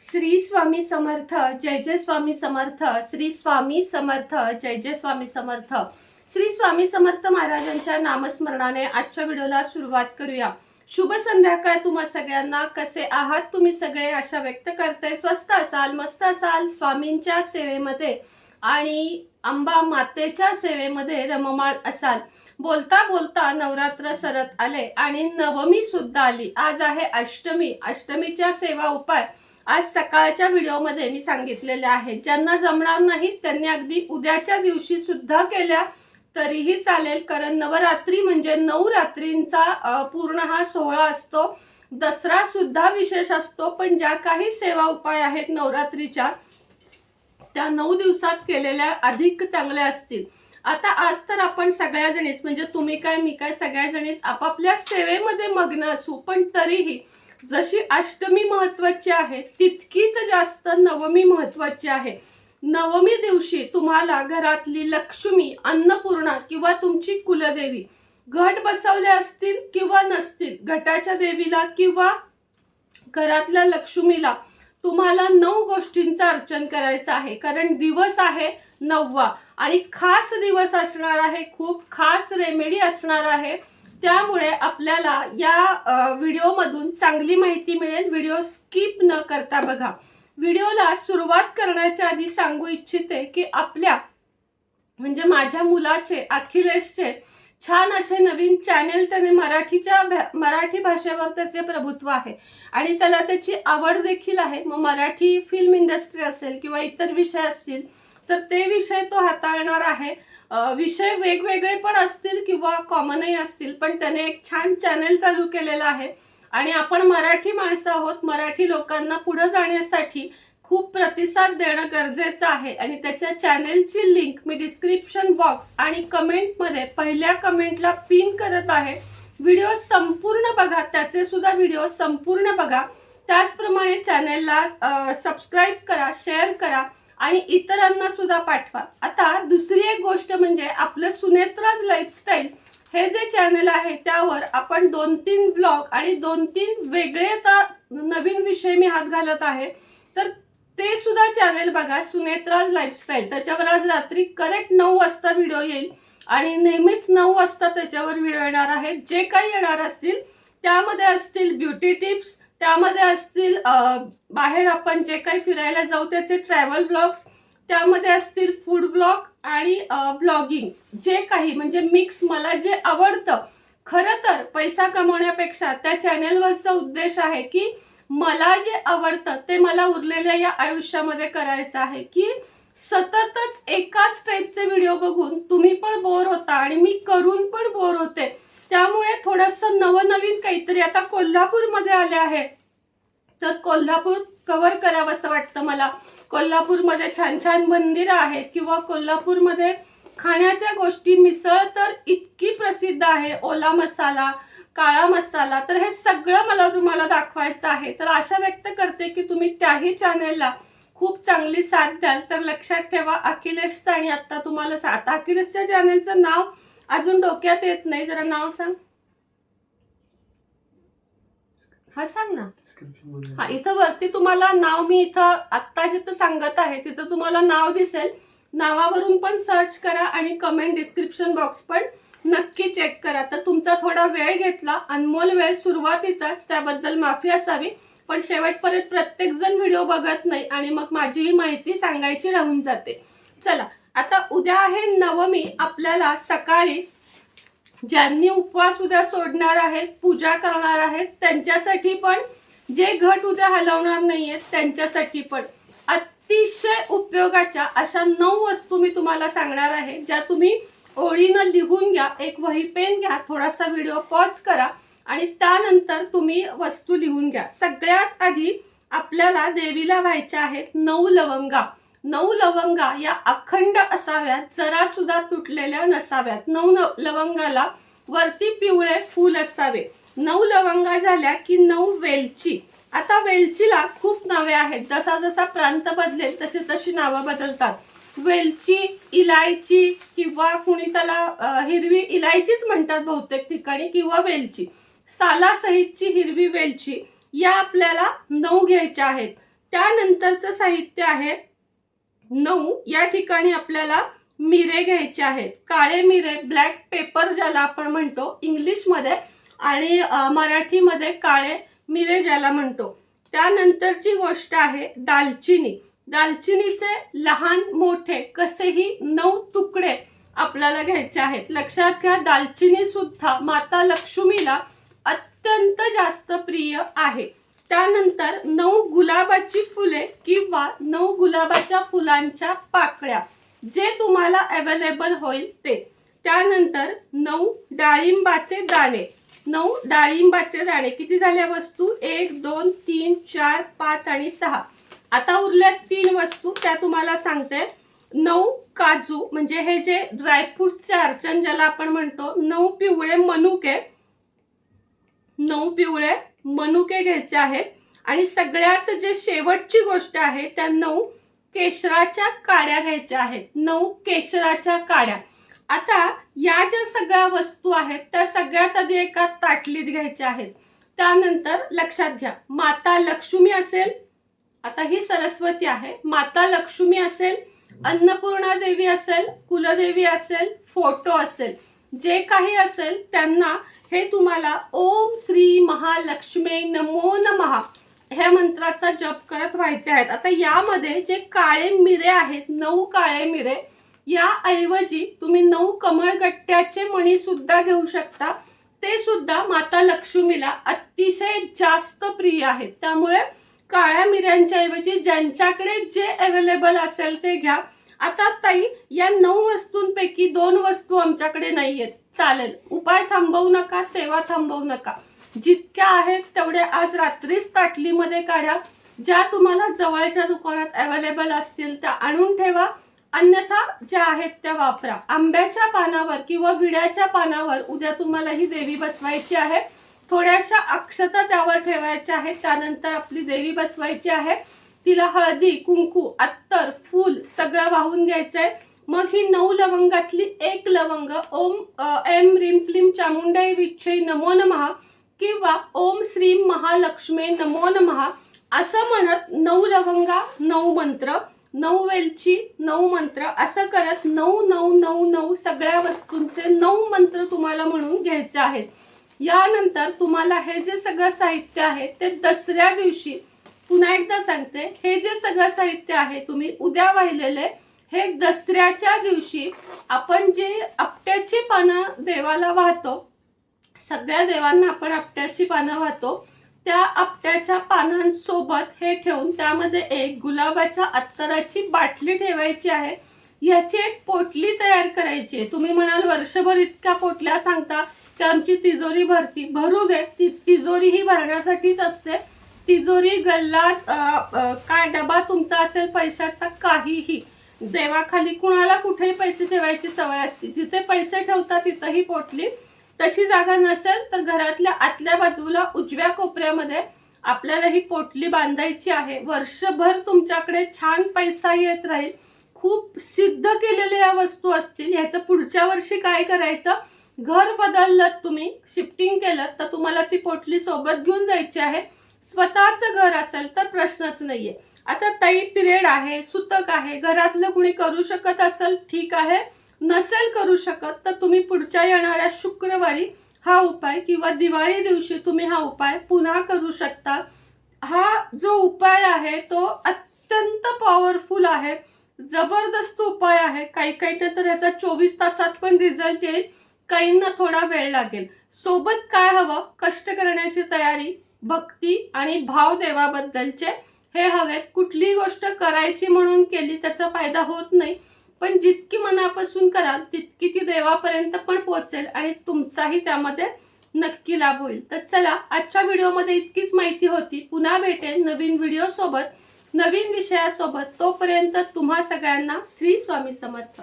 श्री स्वामी समर्थ जय जय स्वामी समर्थ श्री स्वामी समर्थ जय जय स्वामी समर्थ. श्री स्वामी समर्थ महाराजांच्या नामस्मरणाने आजच्या व्हिडिओला सुरुवात करूया. शुभ संध्याकाळ तुम्हा सगळ्यांना. कसे आहात तुम्ही सगळे? आशा व्यक्त करते. स्वस्त असाल मस्त असाल स्वामींच्या सेवेमध्ये आणि अंबा मातेच्या सेवेमध्ये रममाळ असाल. बोलता बोलता नवरात्र सरत आले आणि नवमी सुद्धा आली. आज आहे अष्टमी. अष्टमीच्या सेवा उपाय आज सकाळच्या व्हिडिओमध्ये मी सांगितलेले आहेत. ज्यांना जमणार नाही त्यांनी अगदी उद्याच्या दिवशी सुद्धा केल्या तरीही चालेल. कारण नवरात्री म्हणजे नऊ रात्रींचा पूर्ण हा सोहळा असतो. दसरा सुद्धा विशेष असतो पण ज्या काही सेवा उपाय आहेत नवरात्रीच्या त्या नऊ दिवसात केलेल्या अधिक चांगल्या असतील. आता आज तर आपण सगळ्या जणीच म्हणजे तुम्ही काय मी काय सगळ्या जणीच आपापल्या सेवेमध्ये मग्न असू पण तरीही जशी अष्टमी महत्वाची आहे तितकीच जास्त नवमी महत्वाची आहे. नवमी दिवशी तुम्हाला घरातली लक्ष्मी अन्नपूर्णा किंवा तुमची कुलदेवी घट बसवले असतील किंवा नसतील घटाच्या देवीला किंवा घरातल्या लक्ष्मीला तुम्हाला नऊ गोष्टींचा अर्चन करायचं आहे. कारण दिवस आहे नववा आणि खास दिवस असणार आहे खूप खास रेमेडी असणार आहे. त्यामुळे आपल्याला या व्हिडिओमधून चांगली माहिती मिळेल. व्हिडिओ स्किप न करता बघा. व्हिडिओला सुरुवात करण्याच्या आधी सांगू इच्छिते की आपल्या म्हणजे माझ्या मुलाचे अखिलेशचे छान असे नवीन चॅनेल त्याने मराठीच्या मराठी भाषेवर त्याचे प्रभुत्व आहे. आणि त्याला त्याची आवड देखील आहे. मग मराठी फिल्म इंडस्ट्री असेल किंवा इतर विषय असतील तर ते विषय तो हाताळणार आहे. विषय वेगवेगळे पण असतील किंवा कॉमनही असतील पण त्याने एक छान चॅनेल चालू केलेला आहे. आणि आपण मराठी माणसं आहोत. मराठी लोकांना पुढे जाण्यासाठी खूप प्रतिसाद देणं गरजेचं आहे. आणि त्याच्या चॅनेलची लिंक मी डिस्क्रिप्शन बॉक्स आणि कमेंटमध्ये पहिल्या कमेंटला पिन करत आहे. व्हिडिओ संपूर्ण बघा. त्याचे सुद्धा व्हिडिओ संपूर्ण बघा. त्याचप्रमाणे चॅनेलला सबस्क्राईब करा शेअर करा आणि इतरांना सुद्धा पाठवा. आता दुसरी एक गोष्ट म्हणजे आपलं सुनेत्राज लाईफस्टाईल हे जे चॅनल आहे त्यावर आपण दोन तीन ब्लॉग आणि दोन तीन वेगळे तर नवीन विषय मी हात घालत आहे. तर ते सुद्धा चॅनेल बघा सुनेत्राज लाईफस्टाईल त्याच्यावर आज रात्री करेक्ट नऊ वाजता व्हिडिओ येईल. आणि नेहमीच नऊ वाजता त्याच्यावर व्हिडिओ येणार आहेत. जे काही येणार असतील त्यामध्ये असतील ब्युटी टिप्स त्यामध्ये असतील बाहेर आपण जे काही फिरायला जाऊ त्याचे ट्रॅव्हल ब्लॉग्स त्यामध्ये असतील फूड ब्लॉग आणि ब्लॉगिंग जे काही म्हणजे मिक्स मला जे आवडतं. खरं तर पैसा कमवण्यापेक्षा त्या चॅनेलवरचा उद्देश आहे की मला जे आवडतं ते मला उरलेल्या या आयुष्यामध्ये करायचं आहे की सततच एकाच टाईपचे व्हिडिओ बघून तुम्ही पण बोर होता आणि मी करून पण बोर होते. त्यामुळे थोडंसं नवनवीन काहीतरी आता कोल्हापूरमध्ये आले आहे. तर कोल्हापूर कव्हर करावं असं वाटतं मला. कोल्हापूरमध्ये छान छान मंदिरं आहेत किंवा कोल्हापूरमध्ये खाण्याच्या गोष्टी मिसळ तर इतकी प्रसिद्ध आहे. ओला मसाला काळा मसाला तर हे सगळं मला तुम्हाला दाखवायचं आहे. तर आशा व्यक्त करते की तुम्ही त्याही चॅनेलला खूप चांगली साथ द्याल. तर लक्षात ठेवा अखिलेशचं आणि आता तुम्हाला सा- आता अखिलेशच्या चॅनेलचं नाव अजून डोक्यात येत नाही. जरा नाव सांग. हा सांग ना. हा इथं वरती तुम्हाला नाव मी इथं आत्ता जिथं सांगत आहे तिथं तुम्हाला नाव दिसेल. नावावरून पण सर्च करा आणि कमेंट डिस्क्रिप्शन बॉक्स पण नक्की चेक करा. तर तुमचा थोडा वेळ घेतला अनमोल वेळ सुरुवातीचाच त्याबद्दल माफी असावी. पण शेवटपर्यंत प्रत्येक जण व्हिडिओ बघत नाही आणि मग माझी ही माहिती सांगायची राहून जाते. चला आता उद्या आहे नवमी. आपल्याला सकाळी ज्यांनी उपवास उद्या सोडणार आहेत पूजा करणार आहेत त्यांच्यासाठी पण जे घट उद्या हलवणार नाहीयेत त्यांच्यासाठी पण. अतिशय उपयोगाच्या अशा नऊ वस्तू मी तुम्हाला सांगणार आहे ज्या तुम्ही ओळीनं लिहून घ्या एक वही पेन घ्या थोडासा व्हिडिओ पॉज करा आणि त्यानंतर तुम्ही वस्तू लिहून घ्या. सगळ्यात आधी आपल्याला देवीला व्हायच्या आहेत नऊ लवंगा. नऊ लवंगा या अखंड असाव्यात जरा सुद्धा तुटलेल्या नसाव्यात. नऊ न- लवंगाला वरती पिवळे फूल असावे. नऊ लवंगा झाल्या की नऊ वेलची. आता वेलचीला खूप नावे आहेत. जसा जसा प्रांत बदलेल तशी तशी नावं बदलतात. वेलची इलायची किंवा कुणी त्याला हिरवी इलायचीच म्हणतात बहुतेक ठिकाणी किंवा वेलची. सालासहितची हिरवी वेलची या आपल्याला नऊ घ्यायच्या आहेत. त्यानंतरचं साहित्य आहे नऊ. या ठिकाणी आपल्याला मिरे घ्यायचे आहेत. काळे मिरे ब्लॅक पेपर ज्याला आपण म्हणतो इंग्लिशमध्ये आणि मराठीमध्ये काळे मिरे ज्याला म्हणतो. त्यानंतरची गोष्ट आहे दालचिनी. दालचिनीचे लहान मोठे कसेही नऊ तुकडे आपल्याला घ्यायचे आहेत. लक्षात घ्या दालचिनी सुद्धा माता लक्ष्मीला अत्यंत जास्त प्रिय आहे. त्यानंतर नऊ गुलाबाची फुले किंवा नऊ गुलाबाच्या फुलांच्या पाकळ्या. जे तुम्हाला अवेलेबल होईल ते. त्यानंतर नऊ डाळिंबाचे दाणे. नऊ डाळिंबाचे दाणे. किती झाल्या वस्तू? एक दोन तीन चार पाच आणि सहा. आता उरल्या तीन वस्तू. त्या तुम्हाला सांगते. नऊ काजू म्हणजे हे जे ड्रायफ्रुट्सचे अर्चन ज्याला आपण म्हणतो नऊ पिवळे मनुके. नऊ पिवळे मनुके घ्यायचे आहेत. आणि सगळ्यात जे शेवटची गोष्ट आहे त्या नऊ केशराच्या काड्या घ्यायच्या आहेत. नऊ केशराच्या काड्या. आता या ज्या सगळ्या वस्तू आहेत त्या सगळ्यात आधी एका ताटलीत घ्यायच्या आहेत. त्यानंतर लक्षात घ्या माता लक्ष्मी असेल आता ही सरस्वती आहे माता लक्ष्मी असेल अन्नपूर्णा देवी असेल कुलदेवी असेल फोटो असेल जे काही असेल त्यांना हे तुम्हाला ओम श्री महालक्ष्मी नमो नमः ह्या मंत्राचा जप करत व्हायचे आहेत. आता यामध्ये जे काळे मिरे आहेत नऊ काळे मिरे या ऐवजी तुम्ही नऊ कमळगट्ट्याचे मणी सुद्धा घेऊ शकता. ते सुद्धा माता लक्ष्मीला अतिशय जास्त प्रिय आहेत. त्यामुळे काळ्या मिऱ्यांच्या ऐवजी ज्यांच्याकडे जे अवेलेबल असेल ते घ्या. आता ताई या नऊ वस्तूंपैकी दोन वस्तू आमच्याकडे नाही आहेत चालेल. उपाय थांबवू नका सेवा थांबवू नका. जितक्या आहेत तेवढ्या आज रात्रीच ताटलीमध्ये काढा. ज्या तुम्हाला जवळच्या दुकानात अवेलेबल असतील त्या आणून ठेवा. अन्यथा ज्या आहेत त्या वापरा. आंब्याच्या पानावर किंवा विड्याच्या पानावर उद्या तुम्हाला ही देवी बसवायची आहे. थोड्याशा अक्षता त्यावर ठेवायच्या आहेत. त्यानंतर आपली देवी बसवायची आहे. तिला हळदी कुंकू अत्तर फूल सगळं वाहून घ्यायचंय. मग ही नऊ लवंगातली एक लवंग ओम एम रिम क्लीम चामुंडाई विच्छे नमो नमः किंवा ओम श्री महालक्ष्मी नमो नमहा असं म्हणत नऊ लवंगा नऊ मंत्र नऊ वेलची नऊ मंत्र असं करत नऊ नऊ नऊ नऊ सगळ्या वस्तूंचे नऊ मंत्र तुम्हाला म्हणून घ्यायचे आहेत. यानंतर तुम्हाला हे जे सगळं साहित्य आहे ते दसऱ्या दिवशी पुन्हा एकदा सांगते. हे जे सगळं साहित्य आहे तुम्ही उद्या वाहिलेले हे दसऱ्याच्या दिवशी आपण जे आपट्याची पानं देवाला वाहतो सगळ्या देवांना आपण आपट्याची पानं वाहतो. त्या आपट्याच्या पानांसोबत हे ठेवून त्यामध्ये एक गुलाबाच्या अत्तराची बाटली ठेवायची आहे. याची एक पोटली तयार करायची आहे. तुम्ही म्हणाल वर्षभर इतक्या पोटल्या सांगता की आमची तिजोरी भरती. भरू दे ती तिजोरी ही भरण्यासाठीच असते. तिजोरी गल्ला काय डबा तुमचा असेल पैशाचा काहीही. देवाखाली कुणाला कुठेही पैसे ठेवायची सवय असते. जिथे पैसे ठेवतात तिथंही पोटली. तशी जागा नसेल तर घरातल्या आतल्या बाजूला उजव्या कोपऱ्यामध्ये आपल्याला ही पोटली बांधायची आहे. वर्षभर तुमच्याकडे छान पैसा येत राहील. खूप सिद्ध केलेल्या या वस्तू असतील. ह्याचं पुढच्या वर्षी काय करायचं? घर बदललं तुम्ही शिफ्टिंग केलं तर तुम्हाला ती पोटली सोबत घेऊन जायची आहे. स्वतःचं घर असेल तर प्रश्नच नाहीये. आता ताई पिरियड आहे सुतक आहे. घरातलं कुणी करू शकत असेल ठीक आहे. नसेल करू शकत तर तुम्ही पुढच्या येणाऱ्या शुक्रवारी हा उपाय किंवा दिवाळी दिवशी तुम्ही हा उपाय पुन्हा करू शकता. हा जो उपाय आहे तो अत्यंत पॉवरफुल आहे. जबरदस्त उपाय आहे. काही काही तर ह्याचा चोवीस तासात पण रिझल्ट येईल. काहींना थोडा वेळ लागेल. सोबत काय हवं? कष्ट करण्याची तयारी भक्ती आणि भाव देवाबद्दलचे. हे हवेत कुठलीही गोष्ट करायची म्हणून केली त्याचा फायदा होत नाही. पण जितकी मनापासून कराल तितकी ती देवापर्यंत पण पोहोचेल आणि तुमचाही त्यामध्ये नक्की लाभ होईल. तर चला आजच्या व्हिडिओमध्ये इतकीच माहिती होती. पुन्हा भेटेल नवीन व्हिडिओसोबत नवीन विषयासोबत. तोपर्यंत तुम्हा सगळ्यांना श्री स्वामी समर्थ.